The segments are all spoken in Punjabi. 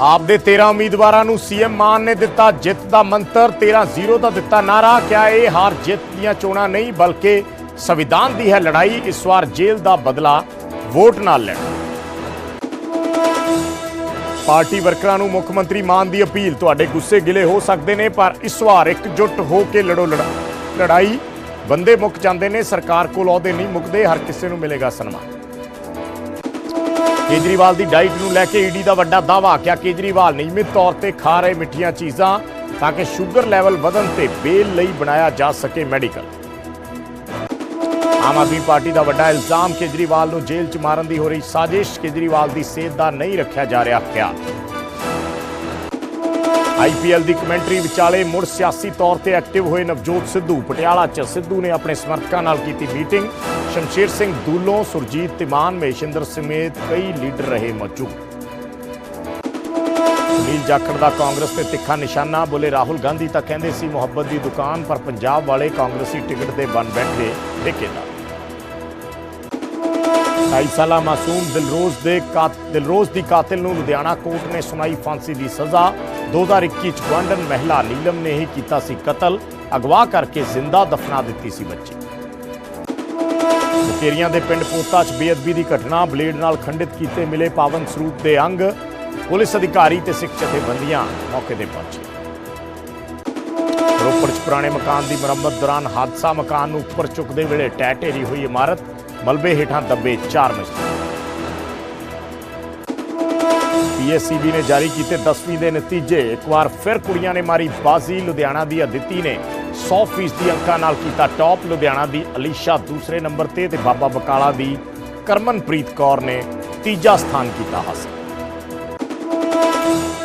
ਆਪ ਦੇ 13 ਉਮੀਦਵਾਰਾਂ ਨੂੰ ਸੀਐਮ ਮਾਨ ਨੇ ਦਿੱਤਾ ਜਿੱਤ ਦਾ ਮੰਤਰ 13-0 ਦਾ ਦਿੱਤਾ ਨਾਰਾ ਕਿਆ ਇਹ ਹਾਰ ਜਿੱਤ ਦੀਆਂ ਚੋਣਾਂ ਨਹੀਂ, ਬਲਕਿ ਸੰਵਿਧਾਨ ਦੀ ਹੈ ਲੜਾਈ, ਇਸ ਵਾਰ ਜੇਲ੍ਹ ਦਾ ਬਦਲਾ ਵੋਟ ਨਾਲ ਲੈਣਾ। ਪਾਰਟੀ ਵਰਕਰਾਂ ਨੂੰ ਮੁੱਖ ਮੰਤਰੀ ਮਾਨ ਦੀ ਅਪੀਲ, ਤੁਹਾਡੇ ਗੁੱਸੇ ਗਿਲੇ ਹੋ ਸਕਦੇ ਨੇ, ਪਰ ਇਸ ਵਾਰ ਇਕਜੁੱਟ ਹੋ ਕੇ ਲੜੋ ਲੜਾ- ਲੜਾਈ, ਬੰਦੇ ਮੁੱਕ ਜਾਂਦੇ ਨੇ, ਸਰਕਾਰ ਕੋਲ ਅਹੁਦੇ ਨਹੀਂ ਮੁੱਕਦੇ, ਹਰ ਕਿਸੇ ਨੂੰ ਮਿਲੇਗਾ ਸਨਮਾਨ। ਕੇਜਰੀਵਾਲ ਦੀ ਡਾਈਟ ਨੂੰ ਲੈ ਕੇ ਈਡੀ ਦਾ ਵੱਡਾ ਦਾਅਵਾ ਕਿਹਾ ਕੇਜਰੀਵਾਲ ਨਿਯਮਿਤ ਤੌਰ ਤੇ ਖਾ ਰਹੇ ਮਿੱਠੀਆਂ ਚੀਜ਼ਾਂ ਤਾਂ ਕਿ ਸ਼ੂਗਰ ਲੈਵਲ ਵਧਣ ਤੇ ਬੇਲ ਲਈ ਬਣਾਇਆ ਜਾ ਸਕੇ ਮੈਡੀਕਲ। ਆਮ ਆਦਮੀ ਪਾਰਟੀ ਦਾ ਵੱਡਾ ਇਲਜ਼ਾਮ ਕੇਜਰੀਵਾਲ ਨੂੰ ਜੇਲ੍ਹ 'ਚ ਮਾਰਨ ਦੀ ਹੋ ਰਹੀ ਸਾਜ਼ਿਸ਼, ਕੇਜਰੀਵਾਲ ਦੀ ਸਿਹਤ ਦਾ ਨਹੀਂ ਰੱਖਿਆ ਜਾ ਰਿਹਾ ਖਿਆਲ ਆਈਪੀਐਲ ਦੀ ਕਮੈਂਟਰੀ ਵਿਚਾਲੇ ਮੁੜ ਸਿਆਸੀ ਤੌਰ ਤੇ ਐਕਟਿਵ ਹੋਏ ਨਵਜੋਤ ਸਿੱਧੂ। ਪਟਿਆਲਾ 'ਚ ਸਿੱਧੂ ਨੇ ਆਪਣੇ ਸਮਰਥਕਾਂ ਨਾਲ ਕੀਤੀ ਮੀਟਿੰਗ। ਸ਼ਮਸ਼ੇਰ ਸਿੰਘ ਦੂਲੋਂ, ਸੁਰਜੀਤ ਤਿਮਾਨ ਮਹੇਸ਼ਿੰਦਰ ਸਮੇਤ ਕਈ ਲੀਡਰ ਰਹੇ ਮੌਜੂਦ। ਸੁਨੀਲ ਜਾਖੜ ਦਾ ਕਾਂਗਰਸ ਤੇ ਤਿੱਖਾ ਨਿਸ਼ਾਨਾ, ਬੋਲੇ ਰਾਹੁਲ ਗਾਂਧੀ ਤਾਂ ਕਹਿੰਦੇ ਸੀ ਮੁਹੱਬਤ ਦੀ ਦੁਕਾਨ, ਪਰ ਪੰਜਾਬ ਵਾਲੇ ਕਾਂਗਰਸੀ ਟਿਕਟ ਦੇ ਬਣ ਬੈਠੇ ਠੇਕੇਦਾਰ। 28 ਸਾਲਾ ਮਾਸੂਮ ਦਿਲਰੋਜ਼ ਦੇ ਕਾਤ ਦਿਲਰੋਜ਼ ਦੀ ਕਾਤਲ ਨੂੰ ਲੁਧਿਆਣਾ ਕੋਰਟ ਨੇ ਸੁਣਾਈ ਫਾਂਸੀ ਦੀ ਸਜ਼ਾ। 2021 ਚ ਗਵਾਂਡਨ ਮਹਿਲਾ ਨੀਲਮ ਨੇ ਹੀ ਕੀਤਾ ਸੀ ਕਤਲ। ਅਗਵਾ ਕਰਕੇ ਜ਼ਿੰਦਾ ਦਫਨਾ ਦਿੱਤੀ ਸੀ ਬੱਚੀ। ਕੇਰੀਆਂ ਦੇ ਪਿੰਡ ਪੋਤਾ ਚ ਬੇਅਦਬੀ ਦੀ ਘਟਨਾ, ਬਲੇਡ ਨਾਲ ਖੰਡਿਤ ਕੀਤੇ ਮਿਲੇ ਪਾਵਨ ਸਰੂਪ ਦੇ ਅੰਗ, ਪੁਲਿਸ ਅਧਿਕਾਰੀ ਤੇ ਸਿੱਖ ਜਥੇਬੰਦੀਆਂ ਮੌਕੇ ਤੇ ਪਹੁੰਚੇ। ਰੋਪੜ ਚ ਪੁਰਾਣੇ ਮਕਾਨ ਦੀ ਮੁਰੰਮਤ ਦੌਰਾਨ ਹਾਦਸਾ ਮਕਾਨ ਨੂੰ ਉੱਪਰ ਚੁੱਕਦੇ ਵੇਲੇ ਟਹਿ ਢੇਰੀ ਹੋਈ ਇਮਾਰਤ, ਮਲਬੇ ਹੇਠਾਂ ਦੱਬੇ ਚਾਰ ਮਜ਼ਦੂਰ। ਪੀਐਸਸੀਬੀ ਨੇ ਜਾਰੀ ਕੀਤੇ 10ਵੀਂ ਦੇ ਨਤੀਜੇ, ਇੱਕ ਵਾਰ ਫਿਰ ਕੁੜੀਆਂ ਨੇ ਮਾਰੀ ਬਾਜ਼ੀ, ਲੁਧਿਆਣਾ ਦੀ ਅਦਿੱਤੀ ਨੇ 100% ਅੰਕਾਂ ਨਾਲ ਕੀਤਾ ਟੌਪ ਲੁਧਿਆਣਾ ਦੀ ਅਲੀਸ਼ਾ ਦੂਸਰੇ ਨੰਬਰ ਤੇ ਤੇ ਬਾਬਾ ਬਕਾਲਾ ਦੀ ਕਰਮਨਪ੍ਰੀਤ ਕੌਰ ਨੇ ਤੀਜਾ ਸਥਾਨ ਕੀਤਾ ਹਾਸਲ।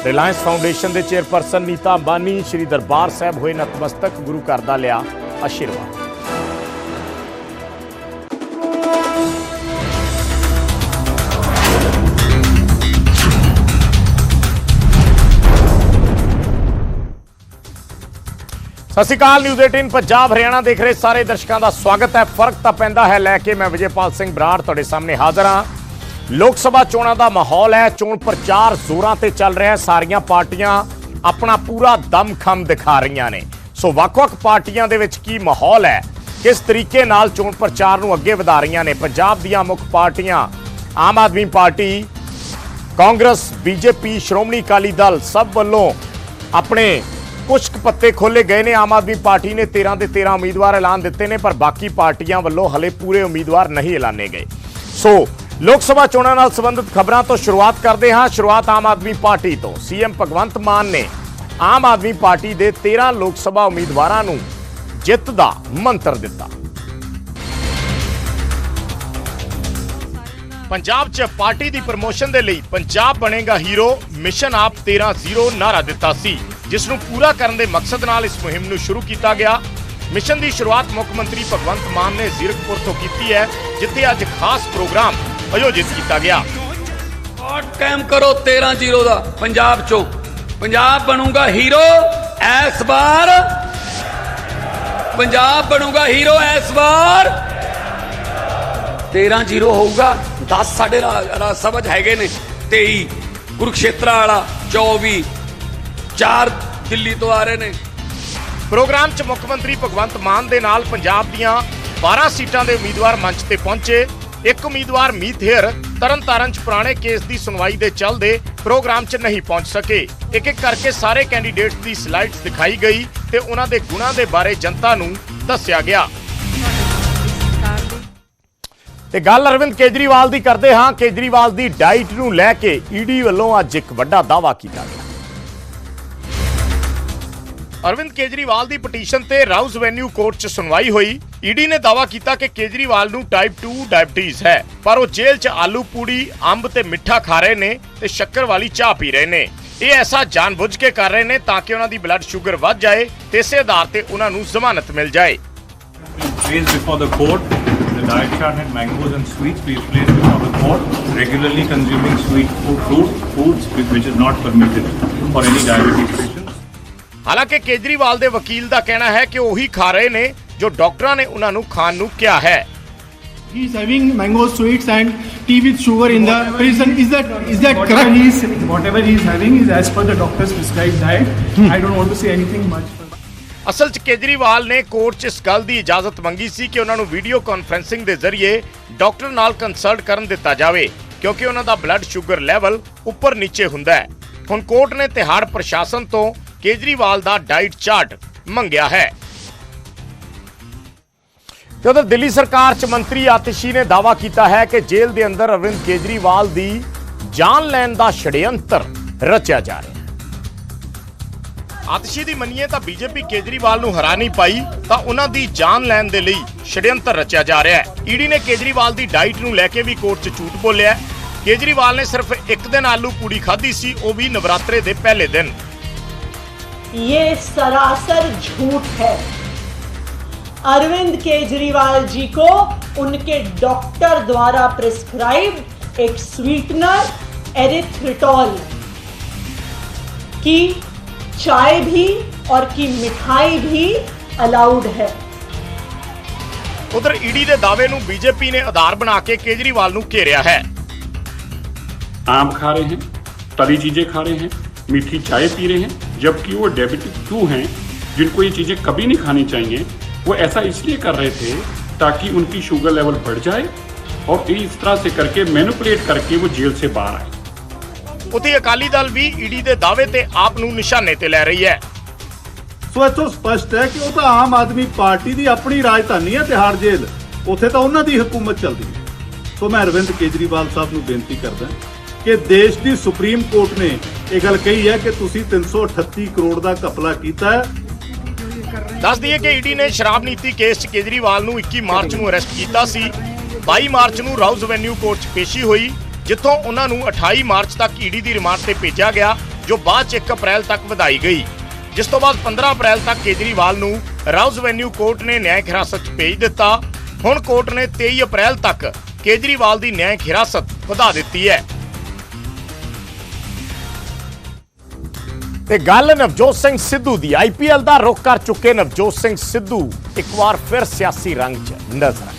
ਰਿਲਾਇੰਸ ਫਾਊਂਡੇਸ਼ਨ ਦੇ ਚੇਅਰਪਰਸਨ ਨੀਤਾ ਅੰਬਾਨੀ, ਸ੍ਰੀ ਦਰਬਾਰ ਸਾਹਿਬ ਹੋਏ ਨਤਮਸਤਕ ਗੁਰੂ ਘਰ ਦਾ ਲਿਆ ਆਸ਼ੀਰਵਾਦ। ਸਤਿ ਸ਼੍ਰੀ ਅਕਾਲ ਨਿਊਜ਼ 18 ਪੰਜਾਬ, ਹਰਿਆਣਾ ਦੇਖ ਰਹੇ ਸਾਰੇ ਦਰਸ਼ਕਾਂ ਦਾ ਸਵਾਗਤ ਹੈ। ਫ਼ਰਕ ਤਾਂ ਪੈਂਦਾ ਹੈ, ਲੈ ਕੇ ਮੈਂ ਵਿਜੇਪਾਲ ਸਿੰਘ ਬਰਾੜ ਤੁਹਾਡੇ ਸਾਹਮਣੇ ਹਾਜ਼ਰ ਹਾਂ। ਲੋਕ ਸਭਾ ਚੋਣਾਂ ਦਾ ਮਾਹੌਲ ਹੈ, ਚੋਣ ਪ੍ਰਚਾਰ ਜ਼ੋਰਾਂ ਤੇ ਚੱਲ ਰਿਹਾ ਹੈ। ਸਾਰੀਆਂ ਪਾਰਟੀਆਂ ਆਪਣਾ ਪੂਰਾ ਦਮਖਮ ਦਿਖਾ ਰਹੀਆਂ ਨੇ। ਸੋ ਵੱਖ-ਵੱਖ ਪਾਰਟੀਆਂ ਦੇ ਵਿੱਚ ਕੀ ਮਾਹੌਲ ਹੈ, ਕਿਸ ਤਰੀਕੇ ਨਾਲ ਚੋਣ ਪ੍ਰਚਾਰ ਨੂੰ ਅੱਗੇ ਵਧਾ ਰਹੀਆਂ ਨੇ? ਪੰਜਾਬ ਦੀਆਂ ਮੁੱਖ ਪਾਰਟੀਆਂ, ਆਮ ਆਦਮੀ ਪਾਰਟੀ, ਕਾਂਗਰਸ, ਬੀਜੇਪੀ, ਸ਼੍ਰੋਮਣੀ ਅਕਾਲੀ ਦਲ ਸਭ ਵੱਲੋਂ ਆਪਣੇ ਕੁਝ ਪੱਤੇ ਖੋਲੇ ਗਏ ਨੇ, ਆਮ ਆਦਮੀ ਪਾਰਟੀ ਨੇ 13 ਦੇ 13 ਉਮੀਦਵਾਰ ਐਲਾਨ ਦਿੱਤੇ ਨੇ, ਪਰ ਬਾਕੀ ਪਾਰਟੀਆਂ ਵੱਲੋਂ ਹਲੇ ਪੂਰੇ ਉਮੀਦਵਾਰ ਨਹੀਂ ਐਲਾਨੇ ਗਏ। ਸੋ, ਲੋਕ ਸਭਾ ਚੋਣਾਂ ਨਾਲ ਸੰਬੰਧਿਤ ਖਬਰਾਂ ਤੋਂ ਸ਼ੁਰੂਆਤ ਕਰਦੇ ਹਾਂ। ਸ਼ੁਰੂਆਤ ਆਮ ਆਦਮੀ ਪਾਰਟੀ ਤੋਂ। ਸੀਐਮ ਭਗਵੰਤ ਮਾਨ ਨੇ ਆਮ ਆਦਮੀ ਪਾਰਟੀ ਦੇ 13 ਲੋਕ ਸਭਾ ਉਮੀਦਵਾਰਾਂ ਨੂੰ ਜਿੱਤ ਦਾ ਮੰਤਰ ਦਿੱਤਾ। ਪੰਜਾਬ 'ਚ ਪਾਰਟੀ ਦੀ ਪ੍ਰਮੋਸ਼ਨ ਦੇ ਲਈ ਪੰਜਾਬ ਬਣੇਗਾ ਹੀਰੋ, ਮਿਸ਼ਨ ਆਪ 13-0 ਨਾਰਾ ਦਿੱਤਾ ਸੀ। ਜਿਸ ਨੂੰ ਪੂਰਾ ਕਰਨ ਦੇ ਮਕਸਦ ਨਾਲ ਇਸ ਮੁਹਿੰਮ ਨੂੰ ਸ਼ੁਰੂ ਕੀਤਾ ਗਿਆ। ਮਿਸ਼ਨ ਦੀ ਸ਼ੁਰੂਆਤ ਮੁੱਖ ਮੰਤਰੀ ਭਗਵੰਤ ਮਾਨ ਨੇ ਜ਼ੀਰਕਪੁਰ ਤੋਂ ਕੀਤੀ ਹੈ, ਜਿੱਥੇ ਅੱਜ ਖਾਸ ਪ੍ਰੋਗਰਾਮ ਆਯੋਜਿਤ ਕੀਤਾ ਗਿਆ। ਔਰ ਕਾਇਮ ਕਰੋ 13-0 ਦਾ, ਪੰਜਾਬ ਚੋਂ। ਪੰਜਾਬ ਬਣੂਗਾ ਹੀਰੋ ਇਸ ਵਾਰ। ਪੰਜਾਬ ਬਣੂਗਾ ਹੀਰੋ ਇਸ ਵਾਰ। 13-0 ਹੋਊਗਾ 10 ਸਾਡੇ ਰਾ- ਰਾਜ ਸਭਾ 'ਚ ਹੈਗੇ ਨੇ 23 ਕੁਰੂਕਸ਼ੇਤਰਾ ਵਾਲਾ 24 ਚਾਰ ਦਿੱਲੀ ਤੋਂ ਆ ਰਹੇ ਨੇ। ਪ੍ਰੋਗਰਾਮ 'ਚ ਮੁੱਖ ਮੰਤਰੀ ਭਗਵੰਤ ਮਾਨ ਦੇ ਨਾਲ ਪੰਜਾਬ ਦੀਆਂ 12 ਸੀਟਾਂ ਦੇ ਉਮੀਦਵਾਰ ਮੰਚ ਤੇ ਪਹੁੰਚੇ। ਇੱਕ ਉਮੀਦਵਾਰ ਮੀਤ ਹੇਅਰ ਤਰਨਤਾਰਨ 'ਚ ਪੁਰਾਣੇ ਕੇਸ ਦੀ ਸੁਣਵਾਈ ਦੇ ਚੱਲਦੇ ਪ੍ਰੋਗਰਾਮ 'ਚ ਨਹੀਂ ਪਹੁੰਚ ਸਕੇ। ਇੱਕ ਇੱਕ ਕਰਕੇ ਸਾਰੇ ਕੈਂਡੀਡੇਟਸ ਦੀ ਸਲਾਈਡਸ ਦਿਖਾਈ ਗਈ ਤੇ ਉਹਨਾਂ ਦੇ ਗੁਣਾਂ ਦੇ ਬਾਰੇ ਜਨਤਾ ਨੂੰ ਦੱਸਿਆ ਗਿਆ। ਤੇ ਗੱਲ ਅਰਵਿੰਦ ਕੇਜਰੀਵਾਲ ਦੀ ਕਰਦੇ ਹਾਂ। ਕੇਜਰੀਵਾਲ ਦੀ ਡਾਈਟ ਨੂੰ ਲੈ ਕੇ ਈਡੀ ਵੱਲੋਂ ਅੱਜ ਇੱਕ ਵੱਡਾ ਦਾਅਵਾ ਕੀਤਾ ਗਿਆ। ਅਰਵਿੰਦ ਕੇਜਰੀਵਾਲ ਦੀ ਪਟੀਸ਼ਨ ਤੇ ਰਾਉਜ਼ ਵੈਨਿਊ ਕੋਰਟ 'ਚ ਸੁਣਵਾਈ ਹੋਈ ਈਡੀ ਨੇ ਦਾਅਵਾ ਕੀਤਾ ਕਿ ਕੇਜਰੀਵਾਲ ਨੂੰ ਟਾਈਪ 2 ਡਾਇਬਟੀਜ਼ ਹੈ ਪਰ ਉਹ ਜੇਲ੍ਹ 'ਚ ਆਲੂ ਪੂੜੀ ਅੰਬ ਤੇ ਮਿੱਠਾ ਖਾ ਰਹੇ ਨੇ ਤੇ ਸ਼ੱਕਰ ਵਾਲੀ ਚਾਹ ਪੀ ਰਹੇ ਨੇ ਇਹ ਐਸਾ ਜਾਣਬੁੱਝ ਕੇ ਕਰ ਰਹੇ ਨੇ ਤਾਂ ਕਿ ਉਹਨਾਂ ਦੀ ਬਲੱਡ ਸ਼ੂਗਰ ਵੱਧ ਜਾਏ ਤੇ ਇਸੇ ਆਧਾਰ ਤੇ ਉਹਨਾਂ ਨੂੰ ਜ਼ਮਾਨਤ ਮਿਲ ਜਾਏ placed before the court. The diet chart had mangoes and sweets. We placed before the court. Regularly consuming sweet food, fruit, foods which which is not permitted for any diabetic patients. ਹਾਲਾਂਕਿ ਕੇਜਰੀਵਾਲ ਦੇ ਵਕੀਲ ਦਾ ਕਹਿਣਾ ਹੈ ਕਿ ਉਹੀ ਖਾ ਰਹੇ ਨੇ ਜੋ ਡਾਕਟਰਾਂ ਨੇ ਉਹਨਾਂ ਨੂੰ ਖਾਣ ਨੂੰ ਕਿਹਾ ਹੈ He's having mango sweets and tea with sugar in the prison. Is that is that whatever correct? he's whatever he's having is as per the doctor's prescribed diet. I don't want to say anything much. ਅਸਲ 'ਚ ਕੇਜਰੀਵਾਲ ਨੇ ਕੋਰਟ 'ਚ ਇਸ ਗੱਲ ਦੀ ਇਜਾਜ਼ਤ ਮੰਗੀ ਸੀ ਕਿ ਉਹਨਾਂ ਨੂੰ ਵੀਡੀਓ ਕਾਨਫਰੈਂਸਿੰਗ ਦੇ ਜ਼ਰੀਏ ਡਾਕਟਰ ਨਾਲ ਕੰਸਲਟ ਕਰਨ ਦਿੱਤਾ ਜਾਵੇ ਕਿਉਂਕਿ ਉਹਨਾਂ ਦਾ ਬਲੱਡ ਸ਼ੂਗਰ ਲੈਵਲ ਉੱਪਰ ਨੀਚੇ ਹੁੰਦਾ ਹੈ ਹੁਣ ਕੋਰਟ ਨੇ ਤਿਹਾੜ ਪ੍ਰਸ਼ਾਸਨ ਤੋਂ ਕੇਜਰੀਵਾਲ ਦਾ ਡਾਈਟ ਚਾਰਟ ਮੰਗਿਆ ਹੈ। ਤੇ ਉਧਰ ਦਿੱਲੀ ਸਰਕਾਰ 'ਚ ਮੰਤਰੀ ਆਤਿਸ਼ੀ ਨੇ ਦਾਵਾ ਕੀਤਾ ਹੈ ਕਿ ਜੇਲ੍ਹ ਦੇ ਅੰਦਰ ਅਰਵਿੰਦ ਕੇਜਰੀਵਾਲ ਦੀ ਜਾਨ ਲੈਣ ਦਾ ਛੜਯੰਤਰ ਰਚਿਆ ਜਾ ਰਿਹਾ ਆਤਿਸ਼ੀ ਦੀ ਮੰਨੀਏ ਤਾਂ ਬੀਜੇਪੀ ਕੇਜਰੀਵਾਲ ਨੂੰ ਹਰਾ ਨਹੀਂ ਪਾਈ ਤਾਂ ਉਹਨਾਂ ਦੀ ਜਾਨ ਲੈਣ ਦੇ ਲਈ ਛੜਯੰਤਰ ਰਚਿਆ ਜਾ ਰਿਹਾ ਹੈ। ਈਡੀ ਨੇ ਕੇਜਰੀਵਾਲ ਦੀ ਡਾਈਟ ਨੂੰ ਲੈ ਕੇ ਵੀ ਕੋਰਟ 'ਚ ਝੂਠ ਬੋਲਿਆ ਕੇਜਰੀਵਾਲ ਨੇ ਸਿਰਫ ਇੱਕ ਦਿਨ ਆਲੂ ਪੂੜੀ ਖਾਧੀ ਸੀ, ਉਹ ਵੀ ਨਵਰਾਤਰੇ ਦੇ ਪਹਿਲੇ ਦਿਨ। ये सरासर झूठ है अरविंद केजरीवाल जी को उनके डॉक्टर द्वारा प्रिस्क्राइब्ड एक स्वीटनर एरिथ्रिटॉल की चाय भी और की मिठाई भी अलाउड है ਉਧਰ ਈਡੀ ਦੇ ਦਾਅਵੇ ਨੂੰ ਬੀਜੇਪੀ ਨੇ ਆਧਾਰ ਬਣਾ ਕੇ ਕੇਜਰੀਵਾਲ ਨੂੰ ਘੇਰਿਆ ਹੈ आम खा रहे हैं तली चीजें खा रहे हैं मीठी चाय पी रहे हैं जबकि वो डेबिटिक टू हैं जिनको ये चीजें कभी नहीं खानी चाहिए वो ऐसा इसलिए कर रहे थे ताकि उनकी शुगर लेवल बढ़ जाए और इस तरह से करके मैनिपुलेट करके वो जेल से बाहर आए ਉੱਥੇ ਅਕਾਲੀ ਦਲ ਵੀ ਈਡੀ ਦੇ ਦਾਅਵੇ ਤੇ ਆਪ ਨੂੰ ਨਿਸ਼ਾਨੇ ਤੇ ਲੈ ਰਹੀ ਹੈ ਸੋ ਇੱਥੋਂ ਸਪਸ਼ਟ ਹੈ ਕਿ ਉਹ ਤਾਂ ਆਮ ਆਦਮੀ ਪਾਰਟੀ ਦੀ ਆਪਣੀ ਰਾਜਧਾਨੀ ਹੈ ਤਿਹਾੜ ਜੇਲ੍ਹ ਉੱਥੇ ਤਾਂ ਉਹਨਾਂ ਦੀ ਹਕੂਮਤ ਚੱਲਦੀ ਹੈ ਸੋ ਮੈਂ ਅਰਵਿੰਦ ਕੇਜਰੀਵਾਲ ਸਾਹਿਬ ਨੂੰ ਬੇਨਤੀ ਕਰਦਾ ਕਿ ਦੇਸ਼ ਦੀ ਸੁਪਰੀਮ ਕੋਰਟ ਨੇ ਇਹ ਗੱਲ ਕਹੀ ਹੈ ਕਿ ਤੁਸੀਂ 338 ਕਰੋੜ ਦਾ ਘਪਲਾ ਕੀਤਾ ਹੈ। ਦੱਸ ਦਈਏ ਕਿ ਈਡੀ ਨੇ ਸ਼ਰਾਬ ਨੀਤੀ ਕੇਸ 'ਚ ਕੇਜਰੀਵਾਲ ਨੂੰ 21 ਮਾਰਚ ਨੂੰ ਅਰੈਸਟ ਕੀਤਾ ਸੀ। 22 ਮਾਰਚ ਨੂੰ ਰਾਉਜ਼ ਐਵਨਿਊ ਕੋਰਟ 'ਚ ਪੇਸ਼ੀ ਹੋਈ, ਜਿੱਥੋਂ ਉਹਨਾਂ ਨੂੰ 28 ਮਾਰਚ ਤੱਕ ਈਡੀ ਦੀ ਰਿਮਾਂਡ ਤੇ ਭੇਜਿਆ ਗਿਆ, ਜੋ ਬਾਅਦ 'ਚ 1 ਅਪ੍ਰੈਲ ਤੱਕ ਵਧਾਈ ਗਈ। ਜਿਸ ਤੋਂ ਬਾਅਦ 15 ਅਪ੍ਰੈਲ ਤੱਕ ਕੇਜਰੀਵਾਲ ਨੂੰ ਰਾਉਜ਼ ਐਵਨਿਊ ਕੋਰਟ ਨੇ ਨਿਆਇਕ ਹਿਰਾਸਤ 'ਚ ਭੇਜ ਦਿੱਤਾ। ਹੁਣ ਕੋਰਟ ਨੇ 23 ਅਪ੍ਰੈਲ ਤੱਕ ਕੇਜਰੀਵਾਲ ਦੀ ਨਿਆਇਕ ਹਿਰਾਸਤ ਵਧਾ ਦਿੱਤੀ ਹੈ। ਤੇ ਗੱਲ ਨਵਜੋਤ ਸਿੰਘ ਸਿੱਧੂ ਦੀ। ਆਈਪੀਐਲ ਦਾ ਰੁਖ ਕਰ ਚੁੱਕੇ ਨਵਜੋਤ ਸਿੰਘ ਸਿੱਧੂ। ਇੱਕ ਵਾਰ ਫਿਰ ਸਿਆਸੀ ਰੰਗ 'ਚ ਨਜ਼ਰ ਆਏ।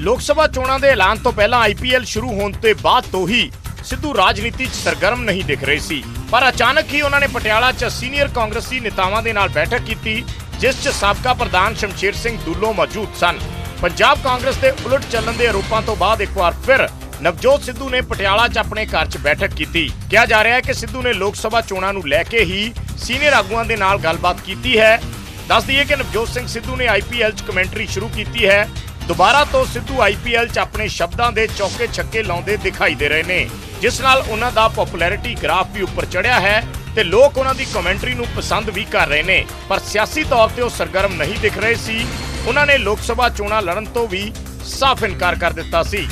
ਲੋਕ ਸਭਾ ਚੋਣਾਂ ਦੇ ਐਲਾਨ ਤੋਂ ਪਹਿਲਾਂ ਆਈਪੀਐਲ ਸ਼ੁਰੂ ਹੋਣ ਤੋਂ ਬਾਅਦ ਤੋਂ ਹੀ ਸਿੱਧੂ ਰਾਜਨੀਤੀ 'ਚ ਸਰਗਰਮ ਨਹੀਂ ਦਿਖ ਰਹੇ ਸੀ। ਪਰ ਅਚਾਨਕ ਹੀ ਉਹਨਾਂ ਨੇ ਪਟਿਆਲਾ 'ਚ ਸੀਨੀਅਰ ਕਾਂਗਰਸੀ ਨੇਤਾਵਾਂ ਦੇ ਨਾਲ ਬੈਠਕ ਕੀਤੀ, ਜਿਸ 'ਚ ਸਾਬਕਾ ਪ੍ਰਧਾਨ ਸ਼ਮਸ਼ੇਰ ਸਿੰਘ ਦੁੱਲੋ ਮੌਜੂਦ ਸਨ। ਪੰਜਾਬ ਕਾਂਗਰਸ ਦੇ ਉਲਟ ਚੱਲਣ ਦੇ ਆਰੋਪਾਂ ਤੋਂ ਬਾਅਦ ਇੱਕ ਵਾਰ ਫਿਰ ਨਵਜੋਤ ਸਿੱਧੂ ਨੇ ਪਟਿਆਲਾ 'ਚ ਆਪਣੇ ਘਰ 'ਚ ਬੈਠਕ ਕੀਤੀ। ਕਿਹਾ ਜਾ ਰਿਹਾ ਹੈ ਕਿ ਸਿੱਧੂ ਨੇ ਲੋਕ ਸਭਾ ਚੋਣਾਂ ਨੂੰ ਲੈ ਕੇ ਹੀ ਸੀਨੀਅਰ ਆਗੂਆਂ ਦੇ ਨਾਲ ਗੱਲਬਾਤ ਕੀਤੀ ਹੈ। ਦੱਸ ਦਈਏ ਕਿ ਨਵਜੋਤ ਸਿੰਘ ਸਿੱਧੂ ਨੇ ਆਈਪੀਐਲ 'ਚ ਕਮੈਂਟਰੀ ਸ਼ੁਰੂ ਕੀਤੀ ਹੈ। ਦੁਬਾਰਾ ਤੋਂ ਸਿੱਧੂ ਆਈਪੀਐਲ 'ਚ ਆਪਣੇ ਸ਼ਬਦਾਂ ਦੇ ਚੌਕੇ ਛੱਕੇ ਲਾਉਂਦੇ ਦਿਖਾਈ ਦੇ ਰਹੇ ਨੇ। ਜਿਸ ਨਾਲ ਉਹਨਾਂ ਦਾ ਪਪੂਲੈਰਿਟੀ ਗ੍ਰਾਫ ਵੀ ਉੱਪਰ ਚੜਿਆ ਹੈ ਤੇ ਲੋਕ ਉਹਨਾਂ ਦੀ ਕਮੈਂਟਰੀ ਨੂੰ ਪਸੰਦ ਵੀ ਕਰ ਰਹੇ ਨੇ। ਪਰ ਸਿਆਸੀ ਤੌਰ ਤੇ ਉਹ ਸਰਗਰਮ ਨਹੀਂ ਦਿਖ ਰਹੇ ਸੀ। ਉਹਨਾਂ ਨੇ ਲੋਕ ਸਭਾ ਚੋਣਾਂ ਲੜਨ ਤੋਂ ਵੀ ਸਾਫ਼ ਇਨਕਾਰ ਕਰ ਦਿੱਤਾ ਸੀ।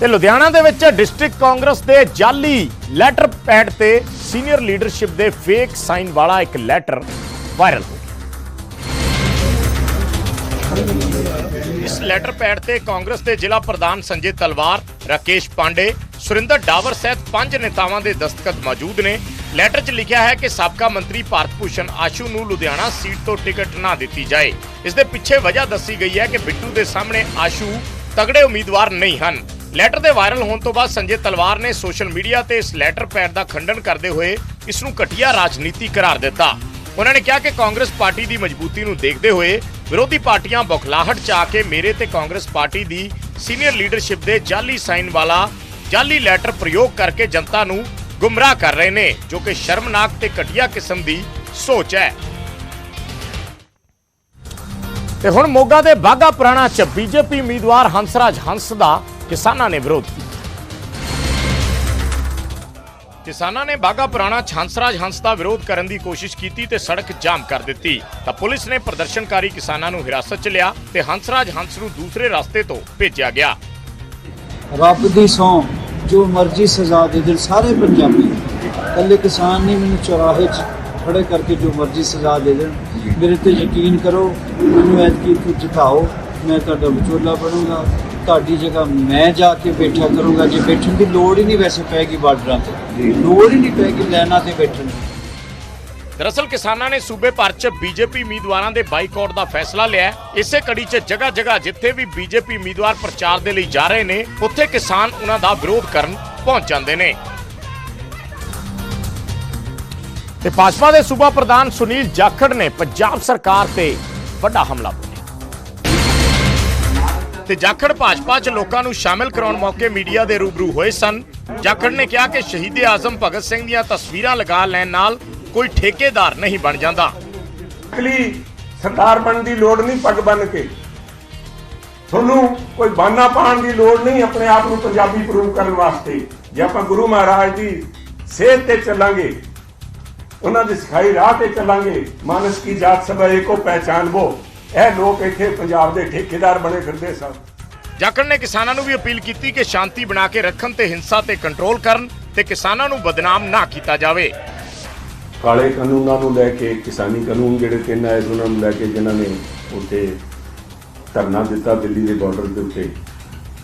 ਤੇ ਲੁਧਿਆਣਾ ਦੇ ਵਿੱਚ ਡਿਸਟ੍ਰਿਕਟ ਕਾਂਗਰਸ ਦੇ ਜਾਲੀ ਲੈਟਰ ਪੈਡ ਤੇ ਸੀਨੀਅਰ ਲੀਡਰਸ਼ਿਪ ਦੇ ਫੇਕ ਸਾਈਨ ਵਾਲਾ ਇੱਕ ਲੈਟਰ ਵਾਇਰਲ ਹੋ ਗਿਆ। ਇਸ ਲੈਟਰ ਪੈਡ ਤੇ ਕਾਂਗਰਸ ਦੇ ਜ਼ਿਲ੍ਹਾ ਪ੍ਰਧਾਨ ਸੰਜੇ ਤਲਵਾਰ, ਰਾਕੇਸ਼ ਪਾਂਡੇ, ਸੁਰਿੰਦਰ ਡਾਵਰ ਸਹਿਤ ਪੰਜ ਨੇਤਾਵਾਂ ਦੇ ਦਸਤਖਤ ਮੌਜੂਦ ਨੇ। ਲੈਟਰ 'ਚ ਲਿਖਿਆ ਹੈ ਕਿ ਸਾਬਕਾ ਮੰਤਰੀ ਭਾਰਤ ਭੂਸ਼ਣ ਆਸ਼ੂ ਨੂੰ ਲੁਧਿਆਣਾ ਸੀਟ ਤੋਂ ਟਿਕਟ ਨਾ ਦਿੱਤੀ ਜਾਏ। ਇਸ ਦੇ ਪਿੱਛੇ ਵਜ੍ਹਾ ਦੱਸੀ ਗਈ ਹੈ ਕਿ ਬਿੱਟੂ ਦੇ ਸਾਹਮਣੇ ਆਸ਼ੂ ਤਗੜੇ ਉਮੀਦਵਾਰ ਨਹੀਂ ਹਨ। ਲੈਟਰ ਦੇ ਵਾਇਰਲ ਹੋਣ ਤੋਂ ਬਾਅਦ ਸੰਜੇ ਤਲਵਾਰ ਨੇ ਸੋਸ਼ਲ ਮੀਡੀਆ ਤੇ ਇਸ ਲੈਟਰ ਪੈਡ ਦਾ ਖੰਡਨ ਕਰਦੇ ਹੋਏ ਇਸ ਨੂੰ ਘਟੀਆ ਰਾਜਨੀਤੀ ਕਰਾਰ ਦਿੱਤਾ। ਉਹਨਾਂ ਨੇ ਕਿਹਾ ਕਿ ਕਾਂਗਰਸ ਪਾਰਟੀ ਦੀ ਮਜ਼ਬੂਤੀ ਨੂੰ ਦੇਖਦੇ ਹੋਏ ਵਿਰੋਧੀ ਪਾਰਟੀਆਂ ਬੌਖਲਾਹਟ ਚ ਆ ਕੇ ਮੇਰੇ ਤੇ ਕਾਂਗਰਸ ਪਾਰਟੀ ਦੀ ਸੀਨੀਅਰ ਲੀਡਰਸ਼ਿਪ ਦੇ ਜਾਲੀ ਸਾਈਨ ਵਾਲਾ, ਜਾਲੀ ਲੈਟਰ ਪ੍ਰਯੋਗ ਕਰਕੇ ਜਨਤਾ ਨੂੰ ਗੁੰਮਰਾਹ ਕਰ ਰਹੇ ਨੇ, ਜੋ ਕਿ ਸ਼ਰਮਨਾਕ ਤੇ ਘਟੀਆ ਕਿਸਮ ਦੀ ਸੋਚ ਹੈ। ਤੇ ਹੁਣ ਮੋਗਾ ਦੇ ਬਾਗਾ ਪੁਰਾਣਾ ਚ ਬੀਜੇਪੀ ਉਮੀਦਵਾਰ ਹੰਸਰਾਜ ਹੰਸ ਦਾ ਕਿਸਾਨਾਂ ਨੇ ਵਿਰੋਧ ਕੀਤਾ। ਕਿਸਾਨਾਂ ਨੇ ਬਾਗਾ ਪੁਰਾਣਾ ਚ ਹੰਸ ਦਾ ਵਿਰੋਧ ਕਰਨ ਦੀ ਕੋਸ਼ਿਸ਼ ਕੀਤੀ ਤੇ ਸੜਕ ਜਾਮ ਕਰ ਦਿੱਤੀ। ਤਾਂ ਪੁਲਿਸ ਨੇ ਪ੍ਰਦਰਸ਼ਨਕਾਰੀ ਕਿਸਾਨਾਂ ਨੂੰ ਹਿਰਾਸਤ 'ਚ ਲਿਆ ਤੇ ਹੰਸਰਾਜ ਹੰਸ ਨੂੰ ਦੂਸਰੇ ਰਸਤੇ ਤੋਂ ਭੇਜਿਆ ਗਿਆ। ਰੱਬ ਦੀ ਸੌਂ, ਜੋ ਮਰਜ਼ੀ ਸਜ਼ਾ ਦੇ ਦੇਣ, ਸਾਰੇ ਪੰਜਾਬੀ ਕੱਲੇ ਕਿਸਾਨ ਨਹੀਂ, ਮੈਨੂੰ ਚੌਰਾਹੇ 'ਚ ਖੜੇ ਕਰਕੇ ਜੋ ਮਰਜ਼ੀ ਸਜ਼ਾ ਦੇ ਦੇਣ। ਮੇਰੇ ਤੇ ਯਕੀਨ ਕਰੋ, ਮੈਨੂੰ ਐਤਕੀ ਇੱਥੇ ਜਿਤਾਓ, ਮੈਂ ਤੁਹਾਡਾ ਵਿਚੋਲਾ ਬਣੂੰਗਾ। ਤੁਹਾਡੀ ਜਗ੍ਹਾ ਮੈਂ ਜਾ ਕੇ ਬੈਠਾ ਕਰੂੰਗਾ, ਜੇ ਬੈਠਣ ਦੀ ਲੋੜ ਹੀ ਨਹੀਂ ਵੈਸੇ ਪੈਗੀ ਬਾਰਡਰਾਂ ਤੇ। ਲੋੜ ਹੀ ਨਹੀਂ ਪੈਗੀ ਲੈਣਾ ਤੇ ਬੈਠਣ ਦੀ। ਦਰਅਸਲ ਕਿਸਾਨਾਂ ਨੇ ਸੂਬੇ ਭਰ 'ਚ ਬੀਜੇਪੀ ਉਮੀਦਵਾਰਾਂ ਦੇ ਬਾਈਕਾਟ ਦਾ ਫੈਸਲਾ ਲਿਆ ਇਸੇ ਕੜੀ 'ਚ ਜਗ੍ਹਾ ਜਗ੍ਹਾ ਜਿੱਥੇ ਵੀ ਬੀਜੇਪੀ ਉਮੀਦਵਾਰ ਪ੍ਰਚਾਰ ਦੇ ਲਈ ਜਾ ਰਹੇ ਨੇ, ਉੱਥੇ ਕਿਸਾਨ ਉਹਨਾਂ ਦਾ ਵਿਰੋਧ ਕਰਨ ਪਹੁੰਚ ਜਾਂਦੇ ਨੇ। ਤੇ ਭਾਜਪਾ ਦੇ ਸੂਬਾ ਪ੍ਰਧਾਨ ਸੁਨੀਲ ਜਾਖੜ ਨੇ ਪੰਜਾਬ ਸਰਕਾਰ ਤੇ ਵੱਡਾ ਹਮਲਾ ਤੇ ਜਾਖੜ ਭਾਜਪਾ 'ਚ ਲੋਕਾਂ ਨੂੰ ਸ਼ਾਮਿਲ ਕਰਾਉਣ ਮੌਕੇ ਮੀਡੀਆ ਦੇ ਰੂਬਰੂ ਹੋਏ ਸਨ। ਜਾਖੜ ਨੇ ਕਿਹਾ ਕਿ ਸ਼ਹੀਦ ਆਜ਼ਮ ਭਗਤ ਸਿੰਘ ਦੀਆਂ ਤਸਵੀਰਾਂ ਲਗਾ ਲੈਣ ਨਾਲ ਕੋਈ ਠੇਕੇਦਾਰ ਨਹੀਂ ਬਣ ਜਾਂਦਾ। ਲਈ ਸਰਦਾਰ ਬਣਨ ਦੀ ਲੋੜ ਨਹੀਂ ਪੱਗ ਬੰਨ ਕੇ। ਤੁਹਾਨੂੰ ਕੋਈ ਬਾਨਾ ਪਾਉਣ ਦੀ ਲੋੜ ਨਹੀਂ ਆਪਣੇ ਆਪ ਨੂੰ ਪੰਜਾਬੀ ਪ੍ਰੂਵ ਕਰਨ ਵਾਸਤੇ। ਜੇ ਆਪਾਂ ਗੁਰੂ ਮਹਾਰਾਜ ਦੀ ਸੇਧ ਤੇ ਚੱਲਾਂਗੇ, ਉਹਨਾਂ ਦੀ ਸਿਖਾਈ ਰਾਹ ਤੇ ਚੱਲਾਂਗੇ, ਮਾਨਸ ਕੀ ਜਾਤ ਸਭਾ ਏਕੋ ਪਹਿਚਾਨਬੋ ਇਹ ਲੋਕ ਇੱਥੇ ਪੰਜਾਬ ਦੇ ਠੇਕੇਦਾਰ ਬਣੇ ਫਿਰਦੇ ਸਨ। ਜਾਖੜ ਨੇ ਕਿਸਾਨਾਂ ਨੂੰ ਵੀ ਅਪੀਲ ਕੀਤੀ ਕਿ ਸ਼ਾਂਤੀ ਬਣਾ ਕੇ ਰੱਖਣ ਤੇ ਹਿੰਸਾ ਤੇ ਕੰਟਰੋਲ ਕਰਨ ਤੇ ਕਿਸਾਨਾਂ ਨੂੰ ਬਦਨਾਮ ਨਾ ਕੀਤਾ ਜਾਵੇ। ਕਾਲੇ ਕਾਨੂੰਨਾਂ ਨੂੰ ਲੈ ਕੇ ਕਿਸਾਨੀ ਕਾਨੂੰਨ ਜਿਹੜੇ ਤਿੰਨ ਆਏ ਸੀ, ਉਹਨਾਂ ਨੂੰ ਲੈ ਕੇ ਜਿਨ੍ਹਾਂ ਨੇ ਉੱਥੇ ਧਰਨਾ ਦਿੱਤਾ ਦਿੱਲੀ ਦੇ ਬਾਰਡਰ ਦੇ ਉੱਤੇ।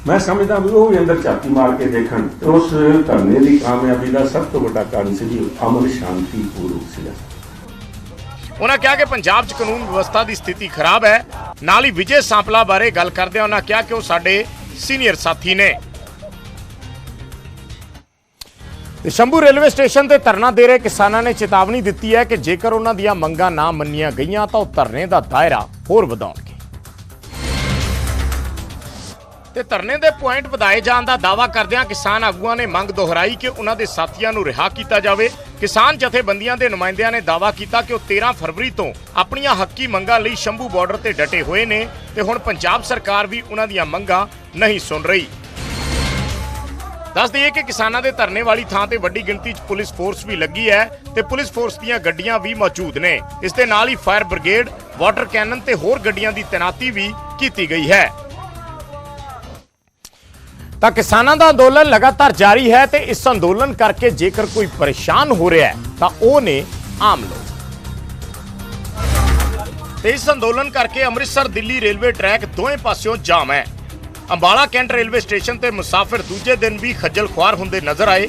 ਮੈਂ ਸਮਝਦਾ ਵੀ ਉਹ ਵੀ ਅੰਦਰ ਝਾਤੀ ਮਾਰ ਕੇ ਦੇਖਣ। ਉਸ ਧਰਨੇ ਦੀ ਕਾਮਯਾਬੀ ਦਾ ਸਭ ਤੋਂ ਵੱਡਾ ਕਾਰਨ ਸੀ ਅਮਨ ਸ਼ਾਂਤੀ ਪੂਰਵਕ ਸੀਗਾ ਉਹਨਾਂ ਕਿਹਾ ਕਿ ਪੰਜਾਬ 'ਚ ਕਾਨੂੰਨ ਵਿਵਸਥਾ ਦੀ ਸਥਿਤੀ ਖਰਾਬ ਹੈ। ਨਾਲ ਹੀ ਵਿਜੇ ਸਾਂਪਲਾ ਬਾਰੇ ਗੱਲ ਕਰਦਿਆਂ ਉਹਨਾਂ ਕਿਹਾ ਕਿ ਉਹ ਸਾਡੇ ਸੀਨੀਅਰ ਸਾਥੀ ਨੇ। ਸ਼ੰਭੂ ਰੇਲਵੇ ਸਟੇਸ਼ਨ ਤੇ ਧਰਨਾ ਦੇ ਰਹੇ ਕਿਸਾਨਾਂ ਨੇ ਚੇਤਾਵਨੀ ਦਿੱਤੀ ਹੈ ਕਿ ਜੇਕਰ ਉਹਨਾਂ ਦੀਆਂ ਮੰਗਾਂ ਨਾ ਮੰਨੀਆਂ ਗਈਆਂ ਤਾਂ ਉਹ ਧਰਨੇ ਦਾ ਦਾਇਰਾ ਹੋਰ ਵਧਾਉਣਗੇ। ਤੇ ਧਰਨੇ ਦੇ ਪੁਆਇੰਟ ਵਧਾਏ ਜਾਣ ਦਾ ਦਾਅਵਾ ਕਰਦਿਆਂ ਕਿਸਾਨ ਆਗੂਆਂ ਨੇ ਮੰਗ ਦੁਹਰਾਈ ਕਿ ਉਹਨਾਂ ਦੇ ਸਾਥੀਆਂ ਨੂੰ ਰਿਹਾ ਕੀਤਾ ਜਾਵੇ। ਕਿਸਾਨ ਜਥੇਬੰਦੀਆਂ ਦੇ ਨੁਮਾਇੰਦਿਆਂ ਨੇ ਦਾਅਵਾ ਕੀਤਾ ਕਿ ਉਹ 13 ਫਰਵਰੀ ਤੋਂ ਆਪਣੀਆਂ ਹੱਕੀ ਮੰਗਾਂ ਲਈ ਸ਼ੰਭੂ ਬਾਰਡਰ ਤੇ ਡਟੇ ਹੋਏ ਨੇ ਤੇ ਹੁਣ ਪੰਜਾਬ ਸਰਕਾਰ ਵੀ ਉਹਨਾਂ ਦੀਆਂ ਮੰਗਾਂ ਨਹੀਂ ਸੁਣ ਰਹੀ। ਦੱਸ ਦਈਏ ਕਿ ਕਿਸਾਨਾਂ ਦੇ ਧਰਨੇ ਵਾਲੀ ਥਾਂ ਤੇ ਵੱਡੀ ਗਿਣਤੀ 'ਚ ਪੁਲਿਸ ਫੋਰਸ ਵੀ ਲੱਗੀ ਹੈ ਤੇ ਪੁਲਿਸ ਫੋਰਸ ਦੀਆਂ ਗੱਡੀਆਂ ਵੀ ਮੌਜੂਦ ਨੇ। ਇਸ ਦੇ ਨਾਲ ਹੀ ਫਾਇਰ ਬ੍ਰਿਗੇਡ ਵਾਟਰ ਕੈਨਨ ਤੇ ਹੋਰ ਗੱਡੀਆਂ ਦੀ ਤੈਨਾਤੀ ਵੀ ਕੀਤੀ ਗਈ ਹੈ। ਤਾਂ ਕਿਸਾਨਾਂ ਦਾ ਅੰਦੋਲਨ ਲਗਾਤਾਰ ਜਾਰੀ ਹੈ ਤੇ ਇਸ ਅੰਦੋਲਨ ਕਰਕੇ ਜੇਕਰ ਕੋਈ ਪਰੇਸ਼ਾਨ ਹੋ ਰਿਹਾ ਹੈ, ਤਾਂ ਉਹ ਨੇ ਆਮ ਲੋਕ। ਤੇ ਇਸ ਅੰਦੋਲਨ ਕਰਕੇ ਅੰਮ੍ਰਿਤਸਰ, ਦਿੱਲੀ ਰੇਲਵੇ ਟਰੈਕ ਦੋਵੇਂ ਪਾਸਿਓਂ ਜਾਮ ਹੈ। ਅੰਬਾਲਾ ਕੈਂਟ ਰੇਲਵੇ ਸਟੇਸ਼ਨ ਤੇ ਮੁਸਾਫਿਰ ਦੂਜੇ ਦਿਨ ਵੀ ਖੱਜਲ ਖੁਆਰ ਹੁੰਦੇ ਨਜ਼ਰ ਆਏ।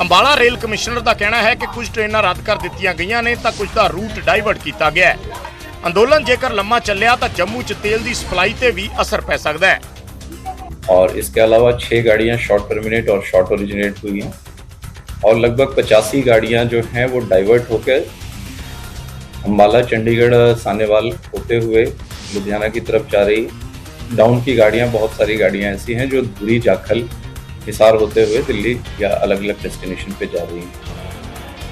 ਅੰਬਾਲਾ ਰੇਲ ਕਮਿਸ਼ਨਰ ਦਾ ਕਹਿਣਾ ਹੈ ਕਿ ਕੁਝ ਟ੍ਰੇਨਾਂ ਰੱਦ ਕਰ ਦਿੱਤੀਆਂ ਗਈਆਂ ਨੇ ਤਾਂ ਕੁਝ ਦਾ ਰੂਟ ਡਾਈਵਰਟ ਕੀਤਾ ਗਿਆ ਹੈ। ਅੰਦੋਲਨ ਜੇਕਰ ਲੰਮਾ ਚੱਲਿਆ ਤਾਂ ਜੰਮੂ 'ਚ ਤੇਲ ਦੀ ਸਪਲਾਈ ਤੇ ਵੀ ਅਸਰ ਪੈ ਸਕਦਾ ਹੈ। और इसके अलावा छः गाड़ियां शॉर्ट टर्मिनेट और शॉर्ट ओरिजिनेट हुई हैं और लगभग पचासी गाड़ियां जो हैं वो डाइवर्ट होकर अम्बाला चंडीगढ़ सानेवाल होते हुए लुधियाना की तरफ जा रही डाउन की गाड़ियां बहुत सारी गाड़ियां ऐसी हैं जो धुरी जाखल हिसार होते हुए दिल्ली या अलग अलग डेस्टिनेशन पे जा रही हैं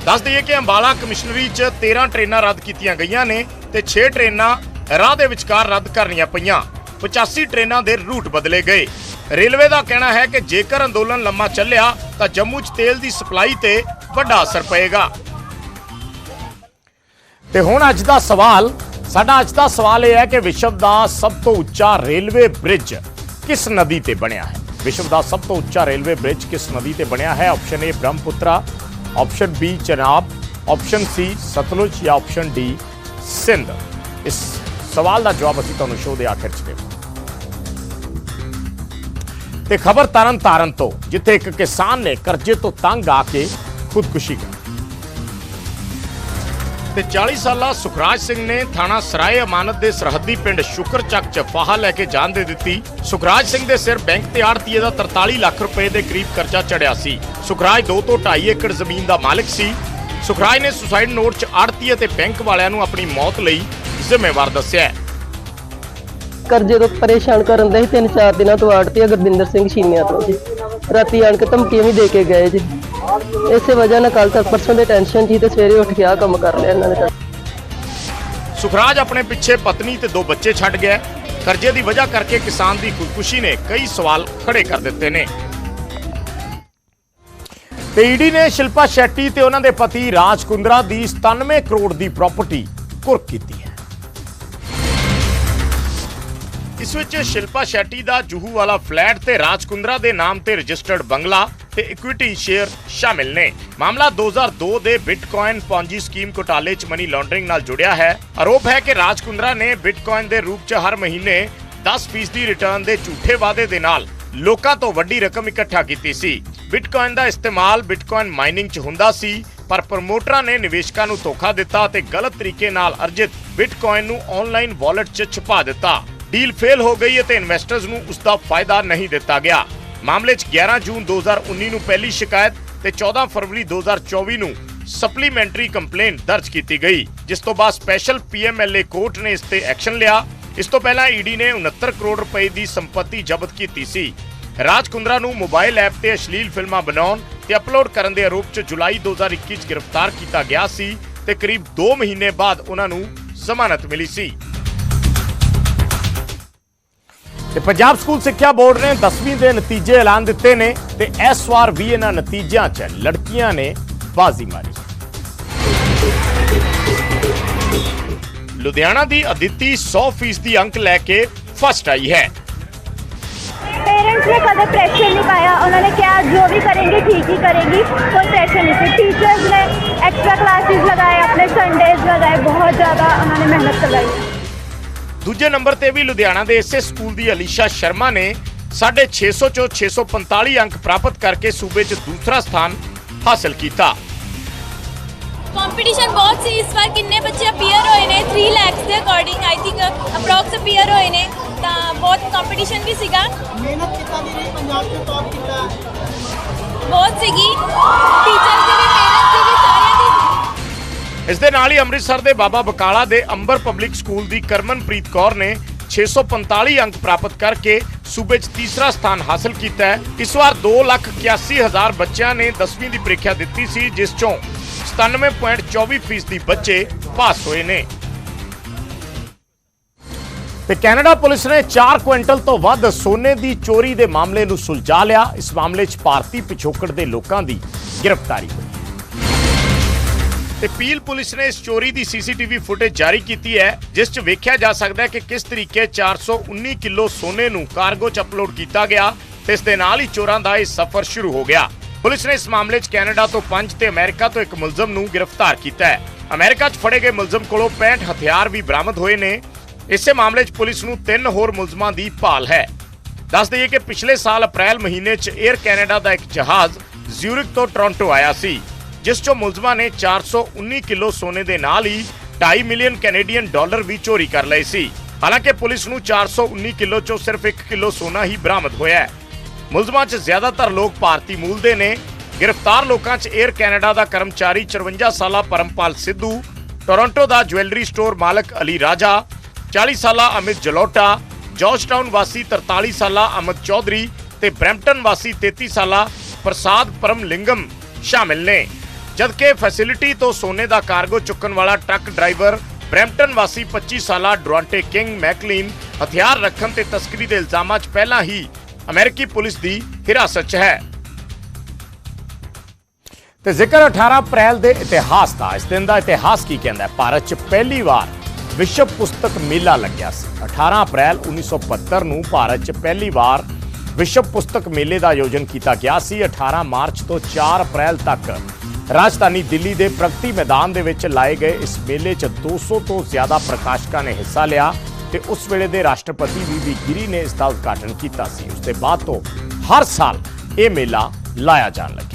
ਦੱਸ ਦਈਏ ਕਿ ਅੰਬਾਲਾ ਕਮਿਸ਼ਨਰੀ 'ਚ 13 ਟ੍ਰੇਨਾਂ ਰੱਦ ਕੀਤੀਆਂ ਗਈਆਂ ਨੇ ਤੇ 6 ਟ੍ਰੇਨਾਂ ਰਾਹ ਦੇ ਵਿਚਕਾਰ ਰੱਦ ਕਰਨੀਆਂ ਪਈਆਂ 85 ਟ੍ਰੇਨਾਂ ਦੇ ਰੂਟ ਬਦਲੇ ਗਏ। ਰੇਲਵੇ ਦਾ ਕਹਿਣਾ ਹੈ ਕਿ ਜੇਕਰ ਅੰਦੋਲਨ ਲੰਮਾ ਚੱਲਿਆ, ਤਾਂ ਜੰਮੂ 'ਚ ਤੇਲ ਦੀ ਸਪਲਾਈ ਤੇ ਵੱਡਾ ਅਸਰ ਪਏਗਾ। ਤੇ ਹੁਣ ਅੱਜ ਦਾ ਸਵਾਲ, ਸਾਡਾ ਅੱਜ ਦਾ ਸਵਾਲ ਇਹ ਹੈ ਕਿ ਵਿਸ਼ਵ ਦਾ ਸਭ ਤੋਂ ਉੱਚਾ ਰੇਲਵੇ ਬ੍ਰਿਜ ਕਿਸ ਨਦੀ ਤੇ ਬਣਿਆ ਹੈ? ਵਿਸ਼ਵ ਦਾ ਸਭ ਤੋਂ ਉੱਚਾ ਰੇਲਵੇ ਬ੍ਰਿਜ ਕਿਸ ਨਦੀ ਤੇ ਬਣਿਆ ਹੈ? Option A Brahmaputra option B Chenab option C Sutlej ਜਾਂ ਆਪਸ਼ਨ ਡੀ ਸਿੰਧ? ਇਸ ਸਵਾਲ ਦਾ ਜਵਾਬ ਅਸੀਂ ਤੁਹਾਨੂੰ ਸ਼ੋਅ ਦੇ ਆਖਿਰ 'ਚ ਦੇਵਾਂਗੇ। ਤੇ ਖਬਰ ਤਰਨ ਤਾਰਨ ਤੋਂ, ਜਿੱਥੇ ਇੱਕ ਕਿਸਾਨ ਨੇ ਕਰਜ਼ੇ ਤੋਂ ਤੰਗ ਆ ਕੇ ਖੁਦਕੁਸ਼ੀ ਕਰ ਤੇ 40 ਸਾਲਾ ਸੁਖਰਾਜ ਸਿੰਘ ਨੇ ਥਾਣਾ ਸਰਾਏ ਅਮਾਨਤ ਦੇ ਸਰਹੱਦੀ ਪਿੰਡ ਸ਼ੁਕਰਚੱਕ ਚ ਫਾਹਾ ਲੈ ਕੇ ਜਾਨ ਦੇ ਦਿੱਤੀ। ਸੁਖਰਾਜ ਸਿੰਘ ਦੇ ਸਿਰ ਬੈਂਕ ਤੇ ਆੜਤੀਏ ਦਾ 43 ਲੱਖ ਰੁਪਏ ਦੇ ਕਰੀਬ ਕਰਜ਼ਾ ਚੜਿਆ ਸੀ। ਸੁਖਰਾਜ 2 ਤੋਂ 2.5 ਏਕੜ ਜ਼ਮੀਨ ਦਾ ਮਾਲਕ ਸੀ। ਸੁਖਰਾਜ ਨੇ ਸੁਸਾਈਡ ਨੋਟ ਚ ਆੜਤੀਏ ਤੇ ਬੈਂਕ ਵਾਲਿਆਂ ਨੂੰ ਆਪਣੀ ਮੌਤ ਲਈ ਜ਼ਿੰਮੇਵਾਰ ਦੱਸਿਆ ਕਰਜ਼ੇ ਤੋਂ ਪਰੇਸ਼ਾਨ ਕਰਨ ਦਾ ਹੀ ਤਿੰਨ ਚਾਰ ਦਿਨਾਂ ਤੋਂ ਆੜਤੀ ਗੁਰਦਿੰਦਰ ਸਿੰਘ ਛੀਨਿਆ ਤੋਂ ਜੀ। ਰਾਤੀ ਆਣ ਕੇ ਧਮਕੀਆਂ ਵੀ ਦੇ ਕੇ ਗਏ ਜੀ। ਇਸੇ ਵਜ੍ਹਾ ਨਾਲ ਕੱਲ ਤੱਕ ਪਰਸੋਂ ਦੇ ਟੈਨਸ਼ਨ ਜੀ ਤੇ ਸਵੇਰੇ ਉੱਠ ਕੇ ਆ ਕੰਮ ਕਰ ਲਿਆ ਇਹਨਾਂ ਨੇ ਸੁਖਰਾਜ ਆਪਣੇ ਪਿੱਛੇ ਪਤਨੀ ਤੇ ਦੋ ਬੱਚੇ ਛੱਡ ਗਿਆ। ਹੈ। ਕਰਜ਼ੇ ਦੀ ਵਜ੍ਹਾ ਕਰਕੇ ਕਿਸਾਨ ਦੀ ਖੁਦਕੁਸ਼ੀ ਨੇ ਕਈ ਸਵਾਲ ਖੜੇ ਕਰ ਦਿੱਤੇ ਨੇ। ਤੇ ਈਡੀ ਨੇ ਸ਼ਿਲਪਾ ਸ਼ੈੱਟੀ ਤੇ ਉਹਨਾਂ ਦੇ ਪਤੀ ਰਾਜ ਕੁੰਦਰਾ ਦੀ 97 ਕਰੋੜ ਦੀ ਪ੍ਰਾਪਰਟੀ ਕੁਰਕ ਕੀਤੀ ਹੈ। ਇਸ ਵਿੱਚ ਸ਼ਿਲਪਾ ਸ਼ੈਟੀ ਦਾ ਜੂਹੂ ਵਾਲਾ ਫਲੈਟ ਤੇ ਰਾਜ ਕੁੰਦਰਾ ਦੇ ਨਾਮ ਤੇ ਰਜਿਸਟਰਡ ਬੰਗਲਾ ਤੇ ਇਕੁਇਟੀ ਸ਼ੇਅਰ ਸ਼ਾਮਿਲ ਨੇ। ਮਾਮਲਾ 2002 ਦੇ ਬਿਟਕਾਇਨ ਪੌਂਜੀ ਸਕੀਮ ਘੁਟਾਲੇ 'ਚ ਮਨੀ ਲਾਂਡਰਿੰਗ ਨਾਲ ਜੁੜਿਆ ਹੈ। ਆਰੋਪ ਹੈ ਕਿ ਰਾਜ ਕੁੰਦਰਾ ਨੇ ਬਿਟਕਾਇਨ ਦੇ ਰੂਪ 'ਚ ਹਰ ਮਹੀਨੇ 10% ਦੀ ਰਿਟਰਨ ਦੇ ਝੂਠੇ ਵਾਅਦੇ ਦੇ ਨਾਲ ਲੋਕਾਂ ਤੋਂ ਵੱਡੀ ਰਕਮ ਇਕੱਠਾ ਕੀਤੀ ਸੀ। ਬਿਟਕੋਇਨ ਦਾ ਇਸਤੇਮਾਲ ਬਿਟਕੋਇਨ ਮਾਈਨਿੰਗ 'ਚ ਹੁੰਦਾ ਸੀ, ਪਰ ਪ੍ਰਮੋਟਰਾਂ ਨੇ ਨਿਵੇਸ਼ਕਾਂ ਨੂੰ ਧੋਖਾ ਦਿੱਤਾ ਤੇ ਗਲਤ ਤਰੀਕੇ ਨਾਲ ਅਰਜਿਤ ਬਿਟਕੋਇਨ ਨੂੰ ਆਨਲਾਈਨ ਵਾਲਟ 'ਚ ਛੁਪਾ ਦਿੱਤਾ। ਡੀਲ ਫੇਲ ਹੋ ਗਈ ਅਤੇ ਇਨਵੈਸਟਰਸ ਨੂੰ ਉਸ ਦਾ ਫਾਇਦਾ ਨਹੀਂ ਦਿੱਤਾ ਗਿਆ। ਮਾਮਲੇ 'ਚ 11 ਜੂਨ 2019 ਨੂੰ ਪਹਿਲੀ ਸ਼ਿਕਾਇਤ ਤੇ 14 ਫਰਵਰੀ 2024 ਨੂੰ ਸਪਲੀਮੈਂਟਰੀ ਕੰਪਲੇਂਟ ਦਰਜ ਕੀਤੀ ਗਈ, ਜਿਸ ਤੋਂ ਬਾਅਦ ਸਪੈਸ਼ਲ ਪੀਐਮਐਲਏ ਕੋਰਟ ਨੇ ਇਸ ਤੇ ਐਕਸ਼ਨ ਲਿਆ। ਇਸ ਤੋਂ ਪਹਿਲਾਂ ਈਡੀ ਨੇ 69 ਕਰੋੜ ਰੁਪਏ ਦੀ ਸੰਪਤੀ ਜ਼ਬਤ ਕੀਤੀ ਸੀ। ਰਾਜ ਕੁੰਦਰਾ ਨੂੰ ਮੋਬਾਈਲ ਐਪ ਤੇ ਅਸ਼ਲੀਲ ਫਿਲਮਾਂ ਬਣਾਉਣ ਤੇ ਅਪਲੋਡ ਕਰਨ ਦੇ ਆਰੋਪ 'ਚ ਜੁਲਾਈ 2021 'ਚ ਗ੍ਰਿਫਤਾਰ ਕੀਤਾ ਗਿਆ ਸੀ ਤੇ ਕਰੀਬ 2 ਮਹੀਨੇ ਬਾਅਦ ਉਹਨਾਂ ਨੂੰ ਜ਼ਮਾਨਤ ਮਿਲੀ ਸੀ। ਤੇ ਪੰਜਾਬ ਸਕੂਲ ਸਿੱਖਿਆ ਬੋਰਡ ਨੇ 10ਵੀਂ ਦੇ ਨਤੀਜੇ ਐਲਾਨ ਦਿੱਤੇ ਨੇ ਤੇ ਇਸ ਵਾਰ ਵੀ ਇਹਨਾਂ ਨਤੀਜਿਆਂ 'ਚ ਲੜਕੀਆਂ ਨੇ ਬਾਜ਼ੀ ਮਾਰੀ ਲੁਧਿਆਣਾ ਦੀ ਅਦਿੱਤੀ 100% ਦੀ ਅੰਕ ਲੈ ਕੇ ਫਸਟ ਆਈ ਹੈ पेरेंट्स ने कभी प्रेशर नहीं पाया उन्होंने क्या जो भी करेंगी ठीक ही करेंगी कोई प्रेशर नहीं थी टीचर्स ने एक्स्ट्रा क्लासेस लगाए अपने संडेज लगाए बहुत ज़्यादा उन्होंने मेहनत करवाई ਦੂਜੇ ਨੰਬਰ ਤੇ ਵੀ ਲੁਧਿਆਣਾ ਦੇ ਇਸੇ ਸਕੂਲ ਦੀ ਅਲੀਸ਼ਾ ਸ਼ਰਮਾ ਨੇ 650 ਚੋਂ 645 ਅੰਕ ਪ੍ਰਾਪਤ ਕਰਕੇ ਸੂਬੇ 'ਚ ਦੂਸਰਾ ਸਥਾਨ ਹਾਸਲ ਕੀਤਾ। ਕੰਪੀਟੀਸ਼ਨ ਬਹੁਤ ਸੀ ਇਸ ਵਾਰ ਕਿੰਨੇ ਬੱਚੇ ਅਪੀਅਰ ਹੋਏ ਨੇ? 3 ਲੱਖ ਦੇ according I think approx appear ਹੋਏ ਨੇ। ਤਾਂ ਬਹੁਤ ਕੰਪੀਟੀਸ਼ਨ ਵੀ ਸੀਗਾ। ਮਿਹਨਤ ਕਿੱਦਾਂ ਦੀ ਰਹੀ? ਪੰਜਾਬ ਤੋਂ ਟੌਪ ਕੀਤਾ ਬਹੁਤ ਸੀਗੀ। ਟੀਚਰਸ ਇਸ ਦੇ ਨਾਲ ਹੀ ਅੰਮ੍ਰਿਤਸਰ ਦੇ ਬਾਬਾ ਬਕਾਲਾ ਦੇ ਅੰਬਰ ਪਬਲਿਕ ਸਕੂਲ ਦੀ ਕਰਮਨਪ੍ਰੀਤ ਕੌਰ ਨੇ 645 ਅੰਕ ਪ੍ਰਾਪਤ ਕਰਕੇ ਸੂਬੇ 'ਚ ਤੀਸਰਾ ਸਥਾਨ ਹਾਸਲ ਕੀਤਾ ਹੈ। ਇਸ ਵਾਰ 281000 ਬੱਚਿਆਂ ਨੇ 10ਵੀਂ ਦੀ ਪ੍ਰੀਖਿਆ ਦਿੱਤੀ ਸੀ, ਜਿਸ ਚੋਂ 97.24% ਬੱਚੇ ਪਾਸ ਹੋਏ ਨੇ। ਤੇ ਕੈਨੇਡਾ ਪੁਲਿਸ ਨੇ 4 ਕੁਇੰਟਲ ਤੋਂ ਵੱਧ ਸੋਨੇ ਦੀ ਚੋਰੀ ਦੇ ਮਾਮਲੇ ਨੂੰ ਸੁਲਝਾ ਲਿਆ। ਇਸ ਮਾਮਲੇ 'ਚ ਭਾਰਤੀ ਪਿਛੋਕੜ ਦੇ ਲੋਕਾਂ ਦੀ ਗ੍ਰਿਫਤਾਰੀ ਹੋਈ। ਤੇ ਪੀਲ ਪੁਲਿਸ ਨੇ ਇਸ ਚੋਰੀ ਦੀ ਸੀਸੀਟੀਵੀ ਫੁਟੇਜ ਜਾਰੀ ਕੀਤੀ ਹੈ, ਜਿਸ 'ਚ ਵੇਖਿਆ ਜਾ ਸਕਦਾ ਹੈ ਕਿ ਕਿਸ ਤਰੀਕੇ 419 ਕਿਲੋ ਸੋਨੇ ਨੂੰ ਕਾਰਗੋ 'ਚ ਅਪਲੋਡ ਕੀਤਾ ਗਿਆ ਤੇ ਇਸ ਦੇ ਨਾਲ ਹੀ ਚੋਰਾਂ ਦਾ ਇਹ ਸਫ਼ਰ ਸ਼ੁਰੂ ਹੋ ਗਿਆ। ਪੁਲਿਸ ਨੇ ਇਸ ਮਾਮਲੇ 'ਚ ਕੈਨੇਡਾ ਤੋਂ 5 ਤੇ ਅਮਰੀਕਾ ਤੋਂ ਇੱਕ ਮੁਲਜ਼ਮ ਨੂੰ ਗ੍ਰਿਫਤਾਰ ਕੀਤਾ ਹੈ। ਅਮਰੀਕਾ 'ਚ ਫੜੇ ਗਏ ਮੁਲਜ਼ਮ ਕੋਲੋਂ 65 ਹਥਿਆਰ ਵੀ ਬਰਾਮਦ ਹੋਏ ਨੇ। ਇਸੇ ਮਾਮਲੇ 'ਚ ਪੁਲਿਸ ਨੂੰ ਤਿੰਨ ਹੋਰ ਮੁਲਜ਼ਮਾਂ ਦੀ ਭਾਲ ਹੈ। ਦੱਸ ਦਈਏ ਕਿ ਪਿਛਲੇ ਸਾਲ ਅਪ੍ਰੈਲ ਮਹੀਨੇ 'ਚ 에ਅਰ ਕੈਨੇਡਾ ਦਾ ਇੱਕ ਜਹਾਜ਼ ਜ਼ਿਊਰਿਕ ਤੋਂ ਟੋਰਾਂਟੋ ਆਇਆ ਸੀ। ਜਿਸ 'ਚੋਂ ਮੁਲਜ਼ਮਾਂ ਨੇ 419 ਕਿਲੋ ਸੋਨੇ ਦੇ ਨਾਲ ਹੀ 2.5 ਮਿਲੀਅਨ ਕੈਨੇਡੀਅਨ ਡਾਲਰ ਵੀ ਚੋਰੀ ਕਰ ਲਏ ਸੀ। ਹਾਲਾਂਕਿ ਪੁਲਿਸ ਨੂੰ 419 ਕਿਲੋ 'ਚੋਂ ਸਿਰਫ 1 ਕਿਲੋ ਸੋਨਾ ਹੀ ਬਰਾਮਦ ਹੋਇਆ ਹੈ। ਮੁਲਜ਼ਮਾਂ 'ਚ ਜ਼ਿਆਦਾਤਰ ਲੋਕ ਭਾਰਤੀ ਮੂਲ ਦੇ ਨੇ। ਗ੍ਰਿਫਤਾਰ ਲੋਕਾਂ 'ਚ 에ਅਰ ਕੈਨੇਡਾ ਦਾ ਕਰਮਚਾਰੀ 54 ਸਾਲਾ ਪਰਮਪਾਲ ਸਿੱਧੂ, ਟੋਰਾਂਟੋ ਦਾ ਜੁਐਲਰੀ ਸਟੋਰ ਮਾਲਕ ਅਲੀ ਰਾਜਾ 40 ਸਾਲਾ ਅਮਿਤ ਜਲੋਟਾ, ਜਾਰਜਟਾਊਨ ਵਾਸੀ 43 ਸਾਲਾ ਅਮਿਤ ਚੌਧਰੀ ਤੇ ਬ੍ਰੈਂਪਟਨ ਵਾਸੀ 33 ਸਾਲਾ ਪ੍ਰਸਾਦ ਪਰਮਲਿੰਗਮ ਸ਼ਾਮਿਲ ਨੇ। ਜਦਕਿ ਫੈਸਿਲਿਟੀ ਤੋਂ ਸੋਨੇ ਦਾ ਕਾਰਗੋ ਚੁੱਕਣ ਵਾਲਾ ਟਰੱਕ ਡਰਾਈਵਰ ਬ੍ਰੈਂਪਟਨ ਵਾਸੀ 25 ਸਾਲਾ ਡਰਾਂਟੇ ਕਿੰਗ ਮੈਕਲੀਨ ਹਥਿਆਰ ਰੱਖਣ ਤੇ ਤਸਕਰੀ ਦੇ ਇਲਜ਼ਾਮਾਂ 'ਚ ਪਹਿਲਾਂ ਹੀ ਅਮਰੀਕੀ ਪੁਲਿਸ ਦੀ ਹਿਰਾਸਤ 'ਚ ਹੈ। ਤੇ ਜ਼ਿਕਰ 18 ਅਪ੍ਰੈਲ ਦੇ ਇਤਿਹਾਸ ਦਾ, ਇਸ ਦਿਨ ਦਾ ਇਤਿਹਾਸ ਕੀ ਕਹਿੰਦਾ ਹੈ? ਭਾਰਤ 'ਚ ਪਹਿਲੀ ਵਾਰ ਵਿਸ਼ਵ ਪੁਸਤਕ ਮੇਲਾ ਲੱਗਿਆ ਸੀ। 18 ਅਪ੍ਰੈਲ 1975 ਨੂੰ ਭਾਰਤ 'ਚ ਪਹਿਲੀ ਵਾਰ ਵਿਸ਼ਵ ਪੁਸਤਕ ਮੇਲੇ ਦਾ ਆਯੋਜਨ ਕੀਤਾ ਗਿਆ ਸੀ। 18 ਮਾਰਚ ਤੋਂ 4 ਅਪ੍ਰੈਲ ਤੱਕ ਰਾਜਧਾਨੀ ਦਿੱਲੀ ਦੇ ਪ੍ਰਗਤੀ ਮੈਦਾਨ ਦੇ ਵਿੱਚ ਲਾਏ ਗਏ ਇਸ ਮੇਲੇ 'ਚ 200 ਤੋਂ ਜ਼ਿਆਦਾ ਪ੍ਰਕਾਸ਼ਕਾਂ ਨੇ ਹਿੱਸਾ ਲਿਆ ਤੇ ਉਸ ਵੇਲੇ ਦੇ ਰਾਸ਼ਟਰਪਤੀ ਵੀ ਵੀ ਗਿਰੀ ਨੇ ਇਸ ਦਾ ਉਦਘਾਟਨ ਕੀਤਾ ਸੀ। ਉਸ ਦੇ ਬਾਅਦ ਤੋਂ ਹਰ ਸਾਲ ਇਹ ਮੇਲਾ ਲਾਇਆ ਜਾਣ ਲੱਗਾ।